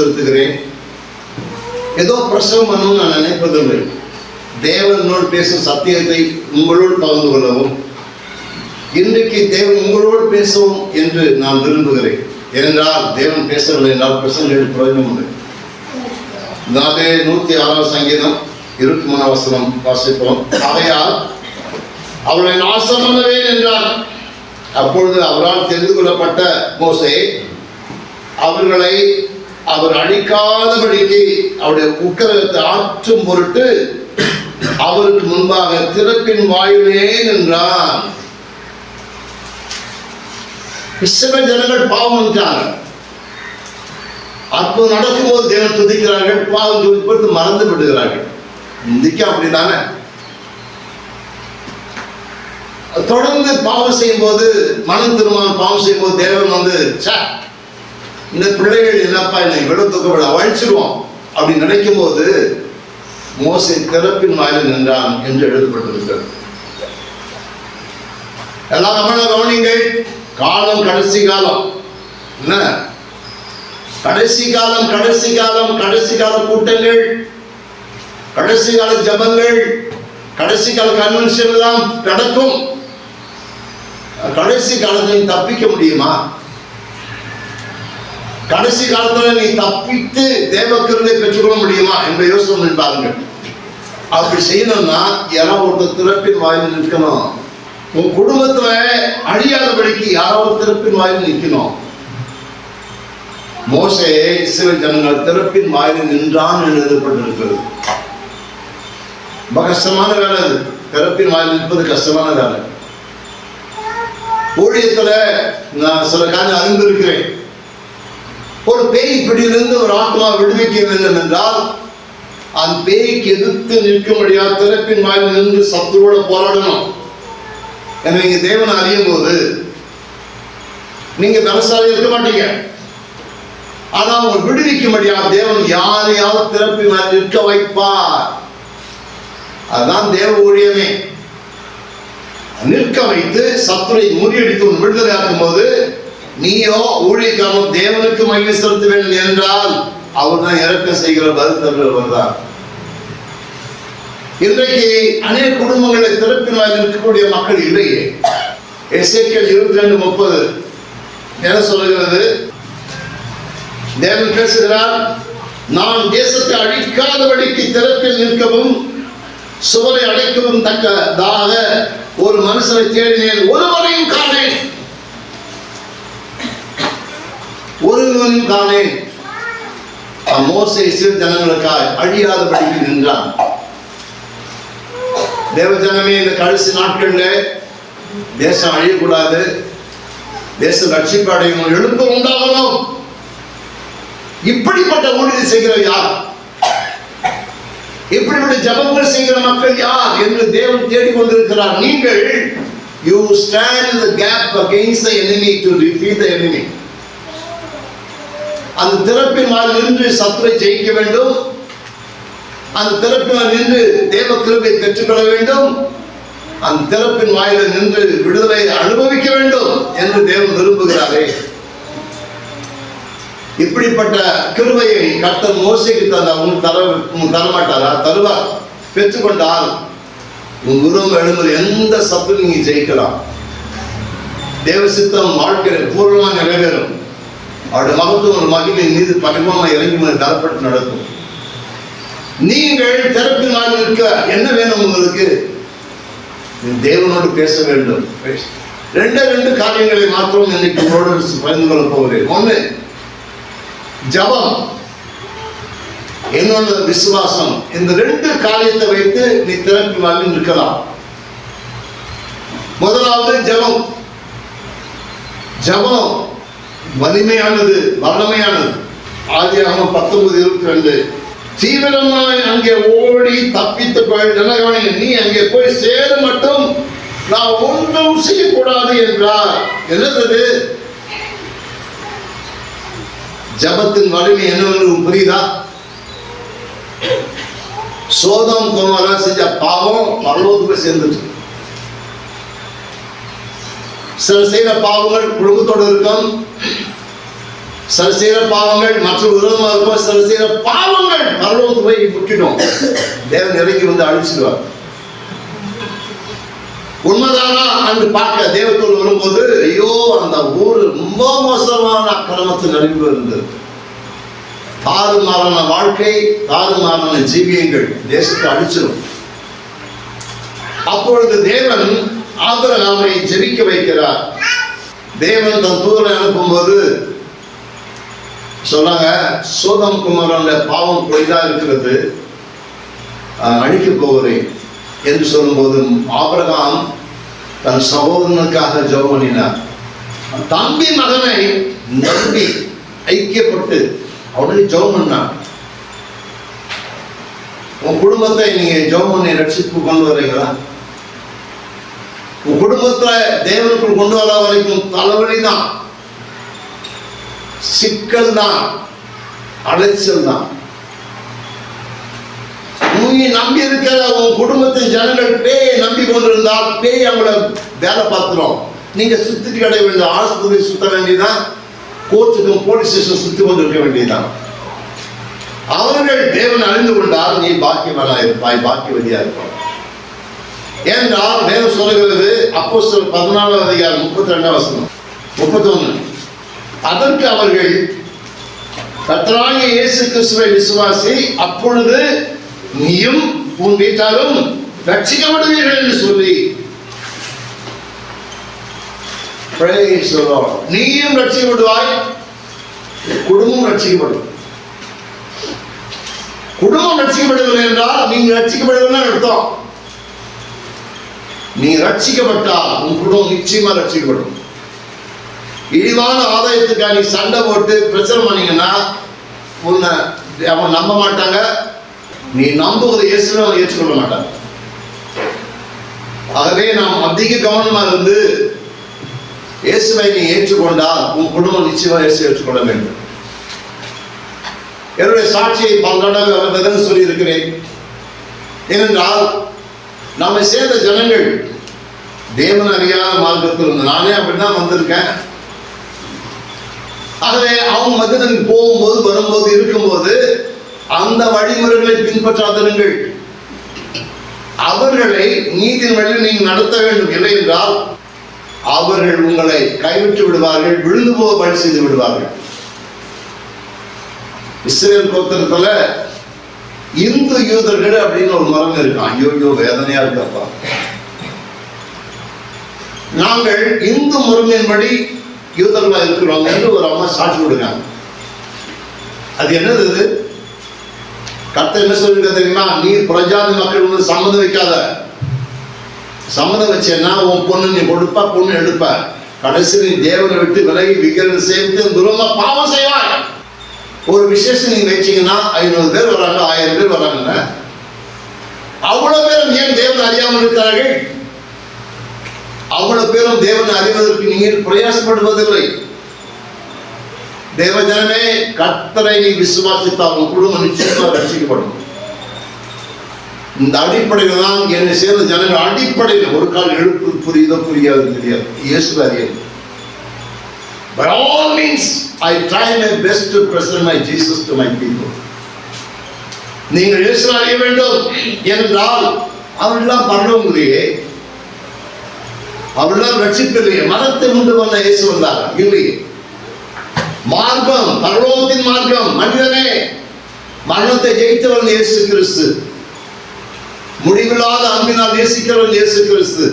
செலுத்துகிறேன் ஏதோ பிரசவம் பண்ணவும் நான் நினைப்பதில்லை தேவனோடு பேசும் சத்தியத்தை உங்களோடு பகிர்ந்து கொள்ளவும். இன்றைக்கு தேவன் உங்களோடு பேசவும் என்று நான் விரும்புகிறேன். ஏனென்றால் தேவன் பேசவில்லை என்றால் பிரசங்கள் பிரயோஜனம் இல்லை. நாளே நூத்தி ஆறாம் சங்கீதம் இருபத்தி மூணாம் வசனம் வாசிப்போம். ஆகையால் அவளை நாசம் பண்ணுவேன் என்றார் அப்பொழுது அவரால் தெரிந்து கொள்ளப்பட்ட மோசை அவர்களை அவர் அழிக்காதபடிக்கு அவருடைய உக்கரத்தை ஆற்றும் பொருட்டு அவருக்கு முன்பாக திறப்பின் வாயிலே என்றார் இஸ்ரவேல் ஜனங்கள் பாவம் என்றாங்க அற்புதம் நடக்கும்போது தேவன் துதிக்கிறார்கள் பாவம் துதிப்பது மறந்து விடுகிறார்கள். இன்றைக்கு அப்படிதானே? தொடர்ந்து பாவம் செய்யும் போது மனம் திருமணம் பாவம் செய்யும் போது தேவன் வந்து "ச்சே, இந்த பிள்ளைகள் என்னப்பா என்னை இவ்வளவு துக்கப்பட அழிச்சிருவோம் அப்படி நினைக்கும் போது மோசை திறப்பின் வாயில் நின்றான் என்று எழுதப்பட்டிருக்கிறது. எல்லாம் கவன கவனிங்கள் காலம் கடைசி காலம். என்ன? கடைசி காலம் கடைசி காலம் கடைசி கால கூட்டங்கள் கடைசி கால ஜபங்கள் கடைசி கால கன்வென்ஷன் எல்லாம் நடக்கும். கடைசி காலத்தில் தப்பிக்க முடியுமா? கடைசி காலத்துல நீ தப்பித்து தேவக்கிருதை பெற்றுக்கொள்ள முடியுமா என்ற யோசனை பண்ணி பாருங்க அப்படி செய்யணும்னா யாரோ ஒருத்தர் திறப்பின் வாயில் நிற்கணும். உன் குடும்பத்துல அழியாதபடிக்கு யாரோ ஒரு திறப்பின் வாயில் நிற்கணும். மோசே இஸ்ரவேல் ஜனங்கள் திறப்பின் வாயில் நின்றான் என்று எழுதப்பட்டிருக்கிறது. ரொம்ப கஷ்டமான வேலை அது. திறப்பின் வாயில் நிற்பது கஷ்டமான வேலை. ஊழியத்துல நான் சில காரியம் அறிந்திருக்கிறேன். ஒரு பேய் பிடியிலிருந்து ஒரு ஆத்மா விடுவிக்க வேண்டும் என்றால் அந்த பேய்க்கு எதிர்த்து நிற்க முடியாத திறப்பின் வாயில் நின்று சத்துரோட போராடணும். எனவே நீங்க தேவனை அறியும் போது நீங்க பலசாலி இருக்க மாட்டீங்க. ஆனா அவங்க விடுவிக்க முடியாத தேவன் யாரையாவது திறப்பி வாயில் நிற்க வைப்பார். அதுதான் தேவ ஊழியமே. நிற்க வைத்து சத்துரை முறியடித்து விடுதலை ஆக்கும் போது நீயோ ஊழியக்காரனும் தேவனுக்கு மகிமை செலுத்த வேண்டும் என்றால் அவர் தான் இறக்க செய்கிற பதில் தான் இன்றைக்கு அநேக குடும்பங்களை திறப்பினால் இருக்கக்கூடிய மக்கள் இல்லையே. எஸ்ஏக்கள் இருபத்தி ரெண்டு முப்பது. என்ன சொல்லுகிறது? தேவன் பேசுகிறார் நான் தேசத்தை அழிக்காதபடிக்கு திறப்பில் நிற்கவும் சுவரை அடைக்கவும் தக்கதாக ஒரு மனுஷனை தேடினேன். ஒருவரையும் காண ஒருவனையும் காணேன். மோசை சிறு ஜனங்களுக்காய் அழியாதபடிக்கு நின்றான். தேவஜனமே இந்த கடைசி நாட்கள்ல தேசம் அழியக்கூடாது. தேசம் ரட்சிப்பு அடையணும் எழுப்பு உண்டாகணும். இப்படிப்பட்ட ஊழியர் செய்கிற யார்? இப்படிப்பட்ட ஜபங்கள் செய்கிற மக்கள் யார் என்று தேவன் தேடிக்கொண்டிருக்கிறார். நீங்கள் you stand in the gap against the enemy to defeat the enemy அந்த திறப்பின் நின்று சத்துரை ஜெயிக்க வேண்டும். அந்த திறப்பினால் நின்று தேவ கிருபை பெற்றுக்கொள்ள வேண்டும். அந்த திறப்பின் வாயில நின்று விடுதலை அனுபவிக்க வேண்டும் என்று தேவன் விரும்புகிறாரே. இப்படிப்பட்ட கிருபையை கர்த்தர் மோசைக்கு தந்தா உன் தர உன் தரமாட்டாரா தருவார் பெற்றுக்கொண்டால் உன் உருவம் எழும்புற எந்த சத்து நீங்க ஜெயிக்கலாம். தேவ சித்தம் வாழ்க்கையில் பூர்வமாக நிறைவேறும். அவருடைய மகத்துவம் மகிமை மீது பரிமாணம் இறங்கி தரப்பட்டு நடக்கும். நீங்கள் திறப்பினால் இருக்க என்ன வேணும் உங்களுக்கு? தேவனோடு பேச வேண்டும். ரெண்டு ரெண்டு காரியங்களை மாத்திரம் இன்னைக்கு உங்களோடு பகிர்ந்து கொள்ள போகிறேன். ஒண்ணு ஜபம். இன்னொன்று விசுவாசம். இந்த ரெண்டு காரியத்தை வைத்து நீ திறப்பி வாழ்ந்து நிற்கலாம். முதலாவது ஜபம். ஜபம். வலிமையானது வல்லமையானது. ஆதியாகமம் பத்தொன்பது இருபத்தி ரெண்டு தீவிரமாய் அங்கே ஓடி தப்பித்து போய் கவனிங்க, நீ அங்கே போய் சேர மட்டும். நான் ஒன்றும் செய்யக்கூடாது என்றார். என்னது ஜபத்தின் வலிமை என்னவென்று புரியுதா? சோதம் குமாரா செஞ்ச பாவம் பரலோகத்துக்கு சேர்ந்துட்டு. சில செய்கிற பாவங்கள் குடும்பத்தோடு இருக்கும் சில செய்கிற பாவங்கள் மற்ற விரோதமாக இருக்கும் சில செய்கிற பாவங்கள் பரலோகத்து போய் முட்டிடும் தேவன் இறங்கி வந்து அழிச்சிடுவார்? உண்மைதானா? அன்று பார்க்க தேவத்தூர் வரும்போது ஐயோ அந்த ஊர் ரொம்ப மோசமான அக்கிரமத்தில் நிறைவு இருந்தது. தாறுமாறான வாழ்க்கை தாறுமாறான ஜீவியங்கள் தேசத்தை அழிச்சிடும் அப்பொழுது தேவன் ஆபிரகாமை ஜெபிக்க வைக்கிறார். தேவன் தன் தூதரை அனுப்பும்போது சொன்னாங்க சோதம் குமாரோட பாவம் பொய்தா இருக்கிறது. அழிக்க போகிறேன் என்று சொல்லும்போது ஆபிரகாம் தன் சகோதரனுக்காக ஜெபம் பண்ணினார். தம்பி மகனை நம்பி ஐக்கியப்பட்டு அவனுக்கு ஜெபம் பண்ணான். உன் குடும்பத்தை நீங்க ஜெபம் பண்ணி ரட்சிப்பு கொண்டு வரீங்களா? உன் குடும்பத்தை தேவனுக்குள் கொண்டு வர வரைக்கும் தலைவலி தான் சிக்கல் தான் அலைச்சல் தான் நீ நம்பி இருக்கிற உன் குடும்பத்தின் ஜனங்கள் பேயை நம்பி கொண்டிருந்தால் பேய் அவங்கள வேலை பார்த்துரும். நீங்க சுத்திட்டு கிடைய வேண்டிய ஆஸ்பத்திரி சுத்த வேண்டியதான் கோர்ட்டுக்கும் போலீஸ் ஸ்டேஷன் சுத்தி கொண்டிருக்க வேண்டியதுதான். அவர்கள் தேவன் அறிந்து கொண்டால் நீ பாக்கியவனாக இருப்பாய் பாக்கியவதியா இருப்பாய். ஏனென்றால் வேறு சொல்லுகிறது அப்போ சொல் பதினாலாவது அதிகாரம் முப்பத்தி ரெண்டாம் வசனம். முப்பத்தொன்னு. அதற்கு அவர்கள் கத்தராகிய இயேசு கிறிஸ்துவை விசுவாசி அப்பொழுது நீயும் உன் வீட்டாரும் ரட்சிக்கப்படுவீர்கள் என்று சொல்லி நீயும் ரட்சிக்கப்படுவாய் குடும்பம் ரட்சிக்கப்படும் குடும்பம் ரட்சிக்கப்படவில்லை என்றால் நீங்க ரட்சிக்கப்படவில்லை அர்த்தம். நீ ரட்சிக்கப்பட்டால் உன் குடும்பம் நிச்சயமா ரட்சிக்கப்படும் இழிவான ஆதாயத்துக்காக நீ சண்டை போட்டு பிரச்சனை பண்ணீங்கன்னா உன்னை அவன் நம்ப மாட்டாங்க. நீ நம்புவதை இயேசுவை அவன் ஏற்றுக்கொள்ள மாட்டாங்க ஆகவே நாம் அதிக கவனமா இருந்து இயேசுவை நீ ஏற்றுக்கொண்டால் உன் குடும்பம் நிச்சயமா இயேசு ஏற்றுக்கொள்ள வேண்டும். என்னுடைய சாட்சியை பல தடவை சொல்லி இருக்கிறேன். ஏனென்றால் நாம சேர்ந்த ஜனங்கள் தேவன் அறியாத மார்க்கத்தில் இருந்து. நானே அப்படிதான் வந்திருக்கேன். ஆகவே அவங்க மத்தியில் போகும்போது வரும்போது இருக்கும்போது அந்த வழிமுறைகளை பின்பற்றாதிருங்கள். அவர்களை நீதியின் வழியில் நீங்கள் நடத்த வேண்டும். இல்லை என்றால் அவர்கள் உங்களை கைவிட்டு விடுவார்கள் விழுந்து போக பழி செய்து விடுவார்கள். இஸ்ரேல் கோத்திரத்துல இந்து யூதர்கள் அப்படின்னு ஒரு மரம் இருக்கான் ஐயோ வேதனையா இருக்கப்பா நாங்கள் இந்து முறைமையின்படி யூதர்களா இருக்கிறோம் என்று ஒரு அம்மா சாட்சி கொடுக்காங்க அது என்னது இது? கத்த என்ன சொல்லிருக்க தெரியுமா? நீ பிரஜாதி மக்கள் வந்து சம்மதம் வைக்காத. சம்மதம் வச்சேன்னா உன் பொண்ணு நீ கொடுப்பா பொண்ணு எடுப்ப. கடைசி நீ தேவனை விட்டு விலகி விக்கிரகம் சேர்த்து துரமா பாவம் செய்வாய். ஒரு விசேஷம் நீங்க வச்சீங்கன்னா ஐநூறு பேர் வராங்க ஆயிரம் பேர் வராங்க அவ்வளவு பேரும் ஏன் தேவன் அறியாமல் இருக்கிறார்கள்? அவ்வளவு பேரும் தேவனை அறிவதற்கு நீங்கள் பிரயாசப்படுவதில்லை. தேவஜனமே கர்த்தரை நீ விசுவாசித்தால் உன் குடும்பம் நிச்சயமாக ரசிக்கப்படும் இந்த அடிப்படையில் தான் என்னை சேர்ந்த ஜனங்கள் அடிப்படையில் ஒரு கால் எழுப்பு புரியுதோ புரியாது தெரியாது. இயேசு அறியாது By all means, I try my best to present my Jesus to my people. நீங்கள் இயேசு அறிய வேண்டும் என்றால் அவர்களெல்லாம் பரலோகங்களையே அவர்களெல்லாம் ரட்சிப்பில்லையே மரத்தை உண்டு வந்த இயேசு வந்தார். இல்லையே மார்க்கம் பரலோகத்தின் மார்க்கம் மனிதனே மரணத்தை ஜெயித்தவன் இயேசு கிறிஸ்து. முடிவில்லாத அன்பினால் நேசிக்கிறவன் இயேசு கிறிஸ்து.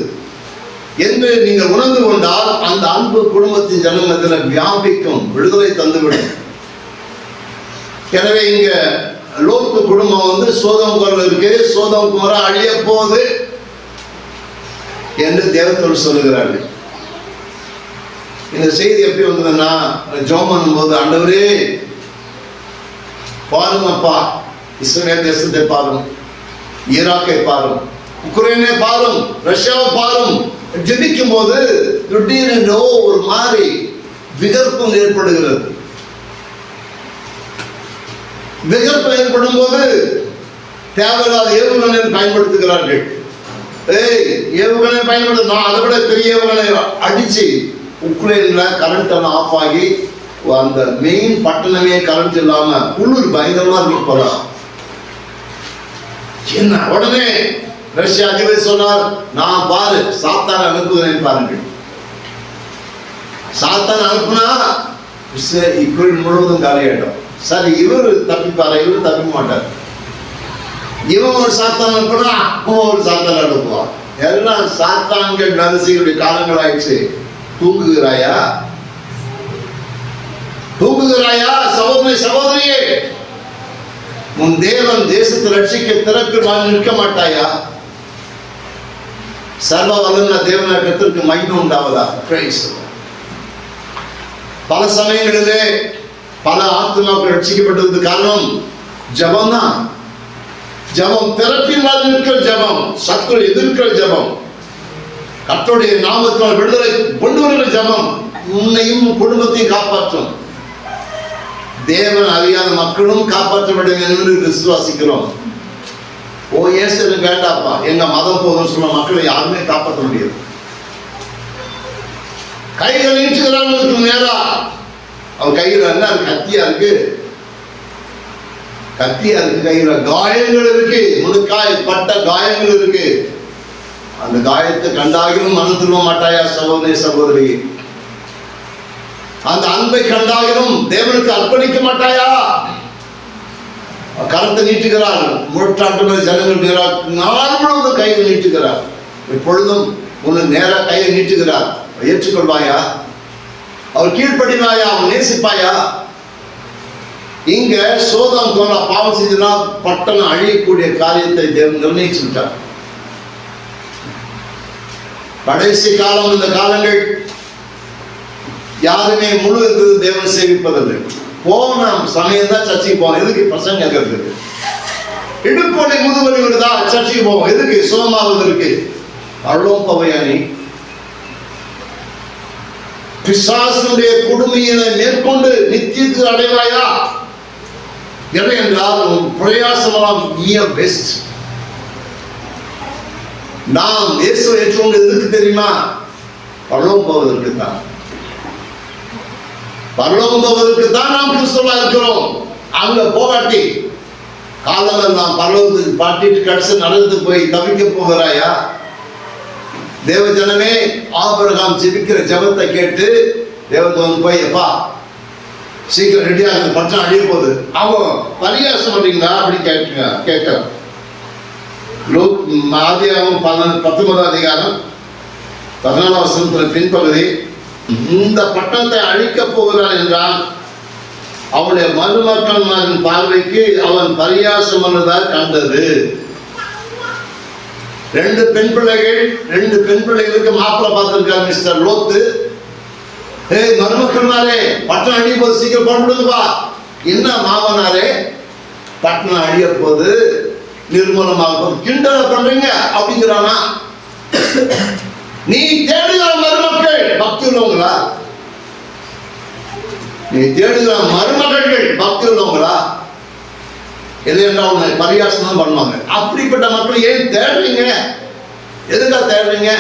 என்று நீங்கள் உணர்ந்து கொண்டால் அந்த அன்பு குடும்பத்தின் ஜனமத்தில் வியாபிக்கும் விடுதலை தந்துவிடும். எனவே இங்க லோத்து குடும்பம் வந்து சோதம் குரல் இருக்கு. சோதம் குமர அழிய போகுது என்று தேவத்தோடு சொல்லுகிறார்கள். இந்த செய்தி எப்படி வந்ததுன்னா ஜோம் பண்ணும்போது ஆண்டவரே பாருங்கப்பா இஸ்ரேல் தேசத்தை பாருங்க ஈராக்கை பாருங்க உக்ரைனை பாரும் ரஷ்யாவை பாரும் ஜெபிக்கும் போது திடீரென்றோ ஒரு மாதிரி விகற்பம் ஏற்படுகிறது. விகற்பம் ஏற்படும் போது தேவையில்லாத ஏவுகணை பயன்படுத்துகிறார்கள். ஏய் ஏவுகணை பயன்படுத்த நான் அதை விட பெரிய ஏவுகணை அடிச்சு உக்ரைன்ல கரண்ட் எல்லாம் ஆஃப் ஆகி அந்த மெயின் பட்டணமே கரண்ட் இல்லாம உள்ளூர் பயங்கரமா இருக்கு போலாம் என்ன உடனே ரஷ்ய அதிபதி சொன்னார் நான் பாரு சாத்தான் அனுப்புகிறேன் பாருங்கள். சாத்தான் அனுப்புனா சரி, முழுவதும் காலியாயிடும். சரி இவர் தப்பிப்பாரு? இவர் தப்பிக்க மாட்டார். இவன் ஒரு சாத்தான் அனுப்புனா அவன் ஒரு சாத்தான் அனுப்புவான். எல்லாம் சாத்தான்கள் நரசிகளுடைய காலங்கள் ஆயிடுச்சு தூங்குகிறாயா? தூங்குகிறாயா? சகோதரி சகோதரியே உன் தேவன் தேசத்தை ரட்சிக்க திறப்பில் வாங்கி நிற்க மாட்டாயா? சர்வ வல்லன தேவன கத்திற்கு மகிமை உண்டாவதா பிரைஸ் பல சமயங்களிலே பல ஆத்மாக்கள் ரட்சிக்கப்பட்டதுக்கு காரணம் ஜபம் தான் ஜபம் திறப்பினால் வாழ்ந்து நிற்கிற ஜபம் சத்துரு எதிர்க்கிற ஜபம். கத்தோடைய நாமத்தினால் விடுதலை கொண்டு வருகிற ஜபம் உன்னையும் குடும்பத்தையும் காப்பாற்றும். தேவன் அறியாத மக்களும் காப்பாற்றப்பட வேண்டும் என்று விசுவாசிக்கிறோம். ஓ ஏசு எனக்கு வேண்டாப்பா? எங்க மதம் போதும் சொன்ன மக்களை யாருமே காப்பாற்ற முடியாது. கைகள் நீட்டுகிறாங்களுக்கு நேரா. அவன் கையில் என்ன கத்தியா இருக்கு? கத்தியா இருக்கு கையில. காயங்கள் இருக்கு. முழுக்காய் பட்ட காயங்கள் இருக்கு. அந்த காயத்தை கண்டாகிலும் மனம் திரும்ப மாட்டாயா சகோதரி சகோதரி? அந்த அன்பை கண்டாகிலும் தேவனுக்கு அர்ப்பணிக்க மாட்டாயா? கரத்தை நீட்டுகிறார். முழற்றாண்டு ஜனங்கள் நேராக நாள் முழுவதும் கையை நீட்டுகிறார். எப்பொழுதும் உனக்கு நேரா கையை நீட்டுகிறார். ஏற்றுக்கொள்வாயா? அவர் கீழ்ப்படிவாயா அவன் நேசிப்பாயா? இங்க சோதம் கோலா பாவம் செஞ்சுனா பட்டணம் அழியக்கூடிய காரியத்தை தேவன் நிர்ணயிச்சுட்டார் கடைசி காலம் இந்த காலங்கள் யாருமே முழு இருந்தது தேவன் சேவிப்பதில்லை போன சமயம் தான் சர்ச்சைக்கு போவோம் எதுக்கு? பிரசங்க கேட்கறதுக்கு. இடுப்பொழி முதுவலி வருதா சர்ச்சைக்கு போவோம் எதுக்கு? சுகமாவதற்கு அவ்வளோ பவையானி. பிசாசனுடைய கொடுமையினை மேற்கொண்டு நித்தியத்துக்கு அடைவாயா? எதை என்றால் உன் பிரயாசமெல்லாம் ஈய பெஸ்ட் நாம் இயேசு ஏற்றுக்கொண்டு எதுக்கு தெரியுமா? அவ்வளோ போவதற்கு தான். பரலோகம் போவதற்கு தான் நாம் கிறிஸ்தவா இருக்கிறோம். அங்க போகாட்டி காலமெல்லாம் பரலோகத்துக்கு பாட்டிட்டு கடைசி நடந்து போய் தவிக்க போகிறாயா? தேவஜனமே ஆபரகாம் ஜெபிக்கிற ஜெபத்தை கேட்டு தேவதூதன் போய் அப்பா சீக்கிரம் ரெடி ஆகுது. பட்சம் அழிய போகுது. அவன் பரிகாசம் பண்றீங்களா? அப்படி கேட்டுங்க கேட்கிறான் லூக் ஆதியாகவும் பன்னெண்டு பத்தொன்பதாம் அதிகாரம் பதினாலாம் வருஷத்துல பின்பகுதி. இந்த பட்டணத்தை அழிக்கப் போகிறான் என்றான் அவனுடைய மருமக்களின் பார்வைக்கு அவன் பரியாசம் கண்டது. ரெண்டு பெண் பிள்ளைகள் ரெண்டு பெண் பிள்ளைகளுக்கு மாப்பிள்ளை பார்த்திருக்கார் மிஸ்டர் லோத்து. ஏய் மருமக்கள்னாரே பட்டணம் அழிய போது சீக்கிரம் போட்டுடுங்கப்பா என்ன மாமனாரே பட்டணம் அழிய போது நிர்மூலமாக போது கிண்டல பண்றீங்க அப்படிங்கிறானா. நீ தேடுகிற மருமக்கள் பக்தி நீ தேடுகிற மருமகள்கள் பக்தி உள்ளவங்களா? எது என்றால் உன்னை பரியாசம் தான் பண்ணுவாங்க. அப்படிப்பட்ட மக்கள் ஏன் தேடுறீங்க? எதுக்கா தேடுறீங்க?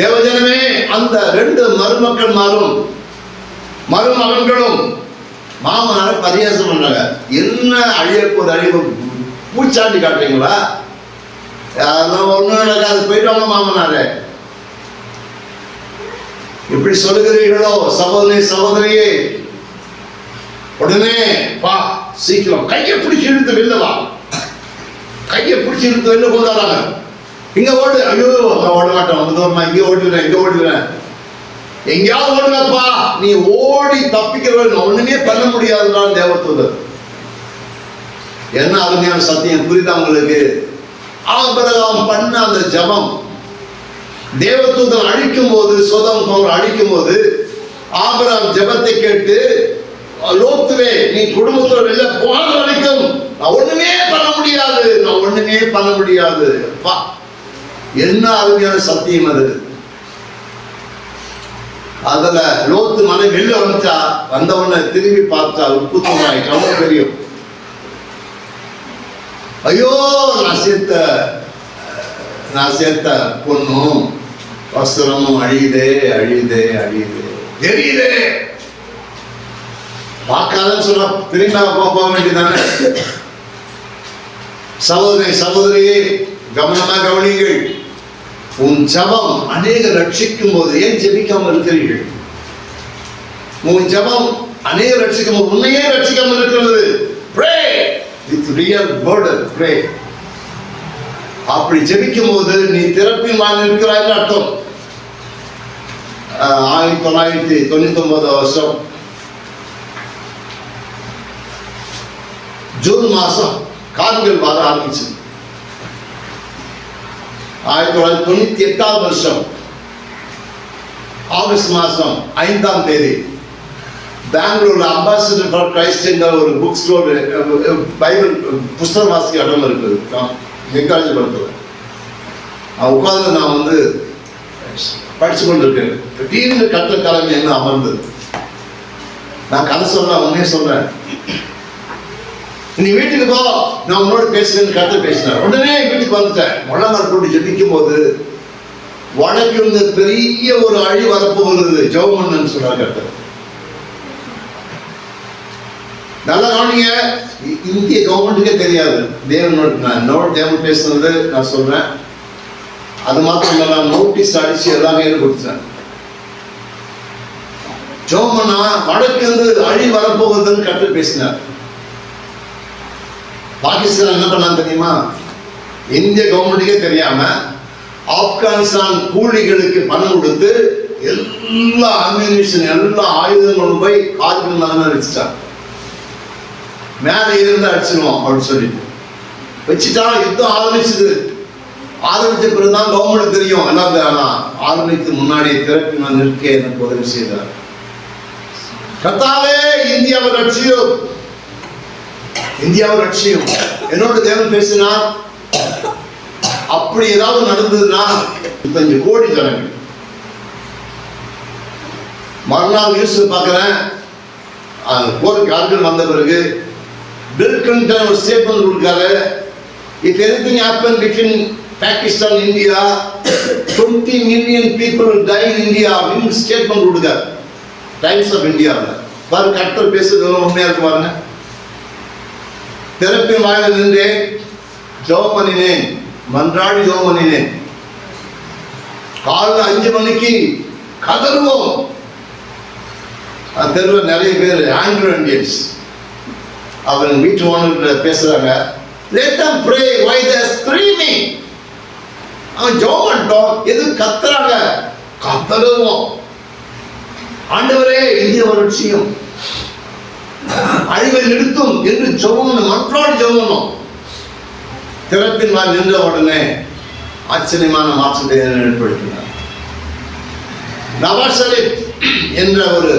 தேவஜனமே அந்த ரெண்டு மருமக்கள் மாறும் மருமகன்களும் மாமனார பரியாசம் பண்றாங்க. என்ன அழியப்போது அழிவு? பூச்சாண்டி காட்டுறீங்களா? அதெல்லாம் ஒண்ணும் நடக்காது. போயிட்டு வாங்க மாமனாரே. இப்படி சொல்லுகிறீர்களோ சகோதரி சகோதரியே? உடனே வா சீக்கிரம். கையை பிடிச்சி இழுத்து வெளில வா. கையை பிடிச்சி இழுத்து வெளில கொண்டு இங்க ஓடு. ஐயோ நான் ஓட மாட்டேன் வந்து தூரமா. இங்க ஓடுறேன் இங்க ஓடுறேன். எங்கேயாவது ஓடுங்கப்பா நீ ஓடி தப்பிக்கிறவர்கள் ஒண்ணுமே பண்ண முடியாதுதான் தேவதூதர் என்ன அருமையான சத்தியம் புரியுதா உங்களுக்கு? ஆபிரகாம் பண்ண அந்த ஜபம். தேவதூதன் அழிக்கும் போது சோதம் பவுல் அழிக்கும் போது ஆபராம் ஜெபத்தை கேட்டு லோத்துவே நீ குடும்பத்தோட வெளில போகாத வரைக்கும் நான் ஒண்ணுமே பண்ண முடியாது. நான் ஒண்ணுமே பண்ண முடியாது. அப்பா என்ன அருமையான சத்தியம் அது. அதுல லோத்து மனை வெளில வந்துச்சா வந்தவன திரும்பி பார்த்தா உப்புத்தமாய் அவனுக்கு தெரியும். ஐயோ நான் சேர்த்த நான் சேர்த்த பொண்ணும் வஸ்திரமும் அழியுதே அழியுதே அழியுதே. தெரியுதே. பார்க்காதன்னு சொல்ல திரும்பா போக வேண்டியதானே சகோதரி சகோதரியே கவனமா கவனிங்கள் உன் ஜபம் அநேக ரட்சிக்கும் போது ஏன் ஜபிக்காமல் இருக்கிறீர்கள்? உன் ஜபம் அநேக ரட்சிக்கும் போது உன்னையே ரட்சிக்காமல் இருக்கிறது? Pray with real burden pray அப்படி ஜபிக்கும் போது நீ திறப்பின் வாழ் இருக்கிறாய் அர்த்தம். ஆயிரத்தி தொள்ளாயிரத்தி தொண்ணூத்தி ஒன்பது வருஷம் ஜூன் மாசம் கார்கில் வர ஆரம்பிச்சு ஆயிரத்தி தொள்ளாயிரத்தி தொண்ணூத்தி எட்டாவது வருஷம் ஆகஸ்ட் மாசம் ஐந்தாம் தேதி பெங்களூர்ல அம்பாசிடர் ஃபார் கிரைஸ்ட் என்ற ஒரு புக் ஸ்டோர் பைபிள் புஸ்தக வாசிக்க இடம் இருக்குது. மெக்காலஜி படத்தில் உட்காந்து நான் வந்து படிச்சு கொண்டிருக்கேன். திடீர்னு கட்ட கிழமை என்ன அமர்ந்தது? நான் கதை சொல்றேன் உன்னே சொல்றேன். நீ வீட்டுக்கு போ நான் உன்னோட பேசுறேன்னு கத்த பேசினேன் உடனே வீட்டுக்கு வந்துட்டேன். முழங்கால் போட்டு ஜெபிக்கும் போது உனக்கு பெரிய ஒரு அழி வரப்போகிறது ஜெவமன்னு சொன்னார் கர்த்தர். நல்லா கவனிங்க இந்திய கவர்மெண்ட்டுக்கே தெரியாது. தேவனோட நான் என்னோட தேவன் பேசுனது நான் சொல்றேன். அது மாத்திரம் இல்லை நான் நோட்டீஸ் அடிச்சு எல்லாமே கொடுத்தேன் ஜோமனா வடக்கு இருந்து அழி வரப்போகுதுன்னு கற்று பேசினார். பாகிஸ்தான் என்ன பண்ணாங்க தெரியுமா? இந்திய கவர்மெண்ட்டுக்கே தெரியாம ஆப்கானிஸ்தான் கூலிகளுக்கு பணம் கொடுத்து எல்லா அம்யூனிஷன் எல்லா ஆயுதங்களும் போய் கார்கில் மேல வச்சுட்டான் மேலே இருந்து அடிச்சிருவோம் அப்படின்னு சொல்லிட்டு. வச்சுட்டா யுத்தம் ஆரம்பிச்சது. ஆரம்பிச்ச பிறகுதான் கவர்மெண்ட் தெரியும். என்ன தெ- ஆனா ஆரம்பித்து முன்னாடி திறப்பி நான் நிற்க எனக்கு உதவி செய்தார். கத்தாவே இந்தியாவை ரட்சியும். இந்தியாவை ரட்சியும். என்னோட தேவன் பேசினார். அப்படி ஏதாவது நடந்ததுன்னா முப்பத்தஞ்சு கோடி ஜனங்கள் மறுநாள் நியூஸ் பார்க்குறேன். போருக்கு ஆட்கள் வந்த பிறகு பில் கிளின்டன் ஒரு statement கொடுக்காரு. If anything happen between Pakistan India twenty million people die in India அப்படின்னு ஸ்டேட்மெண்ட் கொடுக்காரு. டைம்ஸ் ஆஃப் இந்தியாவில் பாரு கட்டர் பேசுறது உண்மையாக இருக்கு பாருங்க. திறப்பின் வாயில நின்றே ஜெபம் பண்ணினேன். மன்றாடி ஜெபம் பண்ணினேன். காலைல அஞ்சு மணிக்கு கதறுவோம். தெருவில் நிறைய பேர் ஆங்கிலோ இண்டியன்ஸ் அவன் வீட்டு ஓனர் பேசுறாங்க. Let them pray why they are அவன் ஜோம் பண்ணிட்டோம். எது கத்துறாங்க? கத்தருவோம் ஆண்டவரே இந்திய வறட்சியும் அழிவை நிறுத்தும் என்று ஜெபம் மற்றோடு ஜோமனும் திறப்பின் நான் நின்ற உடனே ஆச்சரியமான மாற்றத்தை ஏற்படுத்தினார் நவாஸ் ஷரீப் என்ற ஒரு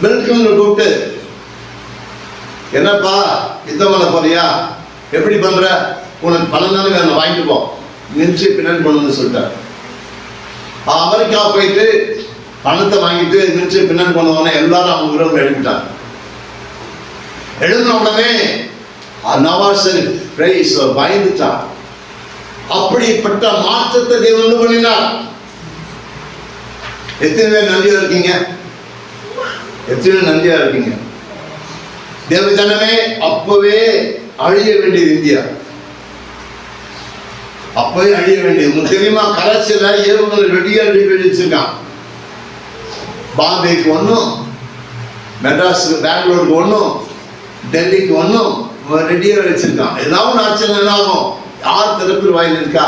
வெல்கம் கூப்பிட்டு என்னப்பா யுத்தம் பண்ண போறியா? எப்படி பண்ற? உனக்கு பணம் தானே வேணும் வாங்கிட்டு போ. நின்று பின்னாடி கொண்டு வந்து சொல்லிட்டார் அமெரிக்கா போயிட்டு பணத்தை வாங்கிட்டு நின்று பின்னாடி கொண்டு வந்தோடனே எல்லாரும் அவங்க விரோதம் எழுப்பிட்டாங்க. எழுதின உடனே நவாஸ் பிரைஸ் பயந்துட்டான் அப்படிப்பட்ட மாற்றத்தை தேவன் உண்டு பண்ணினார். எத்தனை பேர் நன்றியா இருக்கீங்க? எத்தனை நன்றியா இருக்கீங்க? தேவ ஜனமே அப்பவே அழிய வேண்டியது இந்தியா. அப்பவே அழிய வேண்டியது. உங்களுக்கு தெரியுமா? கராச்சியில ஏவுகணை ரெடியா ரெடி பண்ணி வச்சிருக்கான் பாம்பேக்கு ஒன்றும் மெட்ராஸுக்கு பெங்களூருக்கு ஒன்றும் டெல்லிக்கு ஒன்றும் ரெடியாக வச்சிருக்கான் ஏதாவது ஆச்சரியம் என்ன ஆகும்? யார் திறப்பில் வாயில் இருக்கா?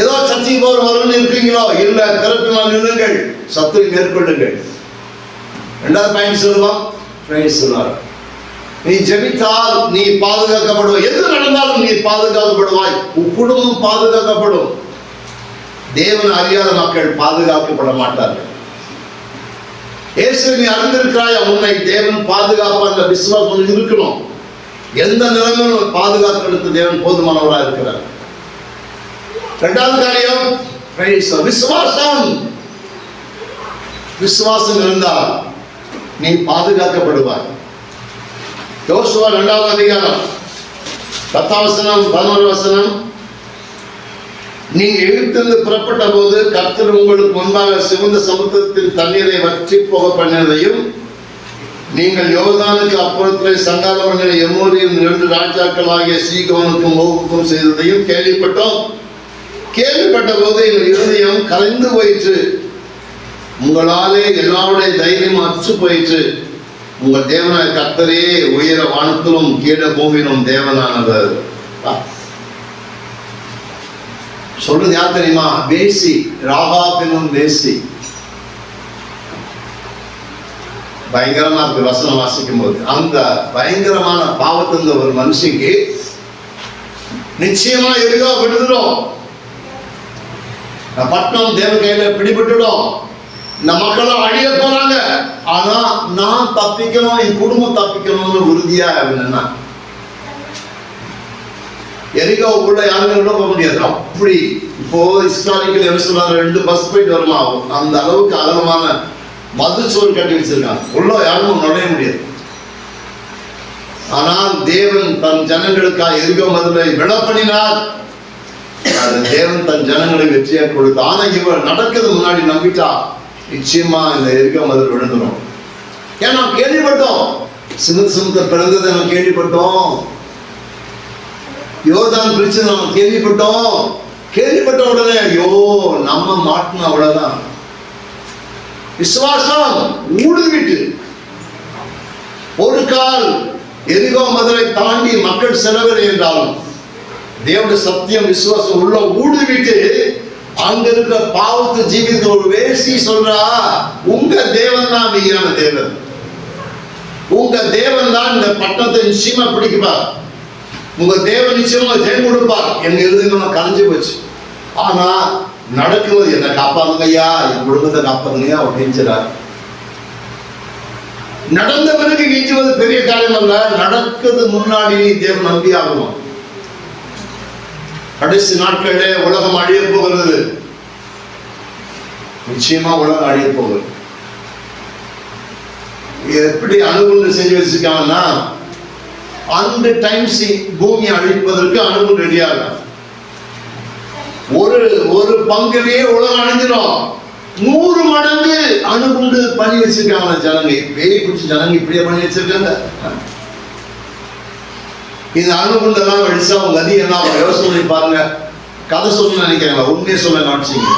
ஏதோ சர்ச்சைக்கு போகிற வரும்னு இருக்கீங்களோ? இல்லை திறப்பினால் நில்லுங்கள் சத்துரை மேற்கொள்ளுங்கள். ரெண்டாவது பயன் சொல்லுவோம் பயன் சொல்லுவார் நீ ஜெபித்தால் நீ பாதுகாக்கப்படுவாய் எது நடந்தாலும் நீ பாதுகாக்கப்படுவாய். உன் குடும்பம் பாதுகாக்கப்படும். தேவன் அறியாத மக்கள் பாதுகாக்கப்பட மாட்டார்கள். இயேசு நீ அறிந்திருக்கிறாய்? உன்னை தேவன் பாதுகாப்பான்ற விசுவாசம் இருக்கணும் எந்த நிலைமையிலும் பாதுகாக்கிறதுக்கு தேவன் போதுமானவராக இருக்கிறார். இரண்டாவது காரியம் விசுவாசம். விசுவாசம் இருந்தால் நீ பாதுகாக்கப்படுவாய். யோசுவா ரெண்டாவது அதிகாரம். பத்தாவசனம் பதினோரு வசனம். நீங்க எகிப்திலிருந்து புறப்பட்ட போது கர்த்தர் உங்களுக்கு முன்பாக சிவந்த சமுத்திரத்தின் தண்ணீரை வற்றி போக பண்ணினதையும் நீங்கள் யோர்தானுக்கு அப்புறத்திலே சங்காரம் பண்ணின எமோரியின் இரண்டு ராஜாக்களாகிய சீகோனுக்கும் மோகுக்கும் செய்ததையும் கேள்விப்பட்டோம். கேள்விப்பட்ட போது எங்கள் இருதயம் கலைந்து போயிற்று. உங்களாலே எல்லாருடைய தைரியம் அற்று போயிற்று. உங்கள் தேவனாய கர்த்தரே உயர வானத்திலும் கீழ பூமியிலும் தேவனானவர். சொல்றது யார் தெரியுமா? வேசி ராகா பெண்ணும் வேசி. பயங்கரமா இருக்கு வசனம் வாசிக்கும் போது அந்த பயங்கரமான பாவத்திருந்த ஒரு மனுஷனுக்கு நிச்சயமா எதுக்கோ விடுதலும். பட்டணம் தேவ கையில பிடிபட்டுடும். இந்த மக்களும் அழிய போறாங்க. ஆனா நான் தப்பிக்கணும் என் குடும்பம் தப்பிக்கணும்னு உறுதியா இருந்தேன்னா உள்ள யாருமே போக முடியாது. அப்படி இப்போ ஹிஸ்டாரிக்கல் என்ன சொல்றாங்க? ரெண்டு பஸ் போயிட்டு வரலாம். அந்த அளவுக்கு அகலமான சோறு கட்டி வச்சிருக்காங்க. உள்ள யாரும் நுழைய முடியாது. ஆனால் தேவன் தன் ஜனங்களுக்காக எரிகோ மதுரை விடப்படினார் பண்ணினார் அது தேவன் தன் ஜனங்களை வெற்றியாக கொடுத்து ஆனா இவர் நடக்கிறது முன்னாடி நம்பிட்டா நிச்சயமா இந்த எரிகோ மதுரை விழுந்துடும் ஏன்னா கேள்விப்பட்டோம்? சின்ன சிமத்த பிறந்ததை நம்ம கேள்விப்பட்டோம். யோர்தான் பிரிச்சு நம்ம கேள்விப்பட்டோம். கேள்விப்பட்ட உடனே ஐயோ நம்ம மாட்டின அவ்வளவுதான் விசுவாசம் ஊடுவிட்டு ஒரு கால் எரிகோ மதுரை தாண்டி மக்கள் செல்லவில்லை என்றாலும் தேவனுடைய சத்தியம் விசுவாசம் உள்ள ஊடுவிட்டு அங்க இருக்கிற பாவத்து ஜீவித்த ஒரு வேசி சொல்றா உங்க தேவன் தான் மெய்யான தேவன். உங்க தேவன் தான் இந்த பட்டத்தை நிச்சயமா பிடிக்குவார் உங்க தேவன் நிச்சயமா ஜெயம் கொடுப்பார். என் இருதயம் கலைஞ்சு போச்சு. ஆனா நடக்குவது என்ன காப்பாதுங்க ஐயா என் குடும்பத்தை காப்பாதுங்க அப்படின்னு நடந்த பிறகு நீஞ்சுவது பெரிய காரியம் அல்ல நடக்குது முன்னாடி தேவன் நம்பி ஆகணும். கடைசி நாட்களிலே உலகம் அழிய போகிறது. நிச்சயமா உலகம் அழிய போகுது. எப்படி அணுகுண்டு செஞ்சு வச்சிருக்காங்கன்னா அந்த டைம்ஸ் பூமி அழிப்பதற்கு அணுகுண்டு ரெடியாக ஒரு ஒரு பங்குலயே உலகம் அழிஞ்சிடும் நூறு மடங்கு அணுகுண்டு பண்ணி வச்சிருக்காங்க ஜனங்க. பேய் பிடிச்ச ஜனங்க இப்படியே பண்ணி வச்சிருக்காங்க. இது அணுகுண்டெல்லாம் வெடிச்சா உங்க கதி என்ன யோசனை பண்ணி பாருங்க. கதை சொல்ல நினைக்கிறாங்க உண்மையை சொல்ல காமிச்சிங்க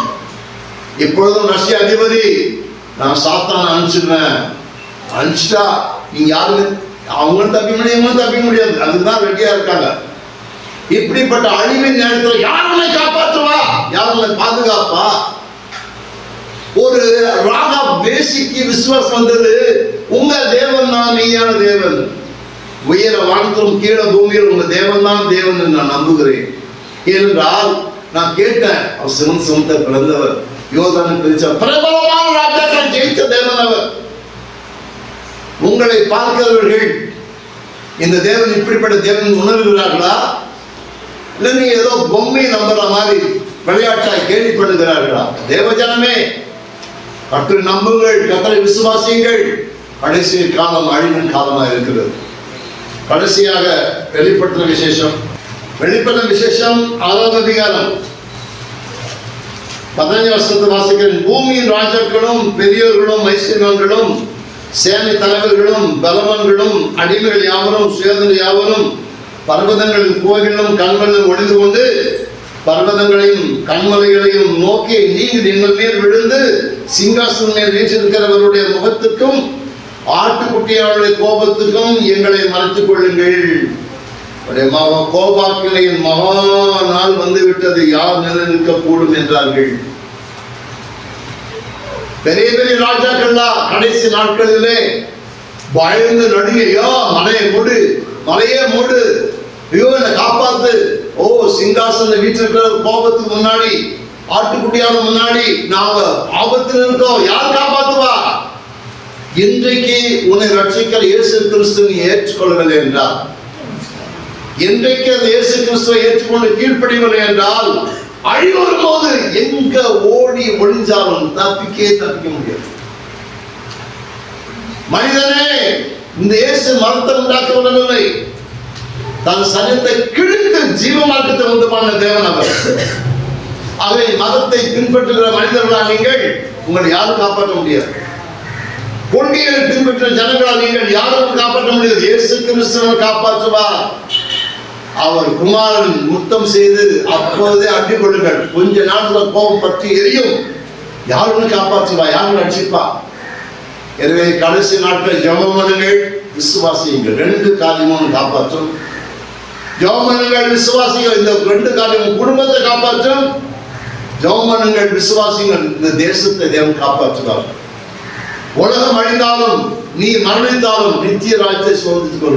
இப்பொழுதும் ரஷ்ய அதிபதி நான் சாத்தான அனுப்பிச்சிடுவேன். அனுப்பிச்சிட்டா நீங்க யாருமே அவங்களும் தப்பிக்க முடியும் இவங்களும் தப்பிக்க முடியாது. அதுதான் ரெடியா இருக்காங்க. இப்படிப்பட்ட அழிவின் நேரத்தில் யார் உன்னை காப்பாற்றுவா? யார் உன்னை பாதுகாப்பா? ஒரு ராகா பேசிக்கு விசுவாசம் வந்தது. உங்க தேவன் தான் மெய்யான தேவன். உயர வானத்திலும் கீழே பூமியில் உங்க தேவன் தான் தேவன் என்று நான் நம்புகிறேன். ஏனென்றால் நான் கேட்டேன் அவர் சிவன் சிவந்த பிறந்தவர். யோகான பிரிச்ச பிரபலமான ராஜாக்கள் ஜெயித்த தேவன் அவர். உங்களை பார்க்கிறவர்கள் இந்த தேவன் இப்படிப்பட்ட தேவன் உணர்கிறார்களா? இல்ல நீங்க ஏதோ பொம்மை நம்புற மாதிரி விளையாட்டாய் கேள்விப்படுகிறார்களா? தேவஜனமே கற்று நம்புங்கள் கத்தரை விசுவாசியுங்கள். கடைசி காலம் அழிவின் காலமாக இருக்கிறது. கடைசியாக வெளிப்படுத்தின விசேஷம். வெளிப்பட்ட விசேஷம் ஆறாவது அதிகாரம். பதினஞ்சு வருஷத்து வாசிக்கிறேன். பூமியின் ராஜாக்களும் பெரியோர்களும் ஐஸ்வர்யங்களும் சேனை தலைவர்களும் பலவன்களும் அடிமைகள் யாவரும் சுயதன யாவரும் பர்வதங்களின் குகைகளிலும் கண்களிலும் ஒளிந்து கொண்டு பர்வதங்களையும் கண்மலைகளையும் நோக்கி நீங்கள் எங்கள் மேல் விழுந்து சிங்காசனம் மேல் வீற்றிருக்கிறவருடைய முகத்துக்கும் ஆட்டுக்குட்டியாளுடைய கோபத்துக்கும் எங்களை மறைத்துக் கொள்ளுங்கள். அவருடைய மகா கோபாக்கினையின் மகா நாள் வந்து விட்டது யார் நிலைநிற்க கூடும் என்றார்கள். பெரிய பெரிய ராஜாக்கள்லா கடைசி நாட்களிலே பயந்து நடுகையோ மலையை மூடு மலையே மூடு ஐயோ என்னை காப்பாத்து. ஓ சிங்காசன வீட்டில் இருக்கிற கோபத்துக்கு முன்னாடி ஆட்டுக்குட்டியான முன்னாடி நாங்க ஆபத்தில் இருக்கோம். யார் காப்பாத்துவா? இன்றைக்கு உன்னை ரட்சிக்கிற இயேசு கிறிஸ்து நீ ஏற்றுக்கொள்ளவில்லை என்றால்? இன்றைக்கு அந்த இயேசு கிறிஸ்துவை ஏற்றுக்கொண்டு கீழ்ப்படிவில்லை என்றால் அழிவு வரும்போது எங்க ஓடி ஒழிஞ்சாலும் தப்பிக்கே தப்பிக்க முடியாது. மனிதனே இந்த இயேசு மரத்தை உண்டாக்க விடவில்லை. தன் சனத்தை கிழித்து ஜீவ மார்க்கத்தை வந்து பண்ண தேவன் அவர். ஆகவே மதத்தை பின்பற்றுகிற மனிதர்களா நீங்கள் உங்களை யாரும் காப்பாற்ற முடியாது. கொள்கைகளை பின்பற்ற ஜனங்களால் நீங்கள் யாரும் காப்பாற்ற முடியாது. இயேசு கிறிஸ்துவன் காப்பாற்றுவார். அவர் குமாரன் முத்தம் செய்து அப்போதே அட்டி கொள்ளுங்கள். கொஞ்ச நாட்கள் கோபம் பற்றி எரியும். யாரும் காப்பாற்றுவா? யாரும் ரட்சிப்பா? எனவே கடைசி நாட்கள் ஜெபம் விசுவாசியுங்கள். ரெண்டு காரியமும் காப்பாற்றும். ஜெபம் விசுவாசிகள் இந்த ரெண்டு காரியமும் குடும்பத்தை காப்பாற்றும். ஜெபம் விசுவாசிகள் இந்த தேசத்தை தேவன் காப்பாற்றுவார்கள் உலகம் அழிந்தாலும் நீ மரணித்தாலும் நித்திய ராஜ்யத்தை சோதித்துக் கொள்ளும்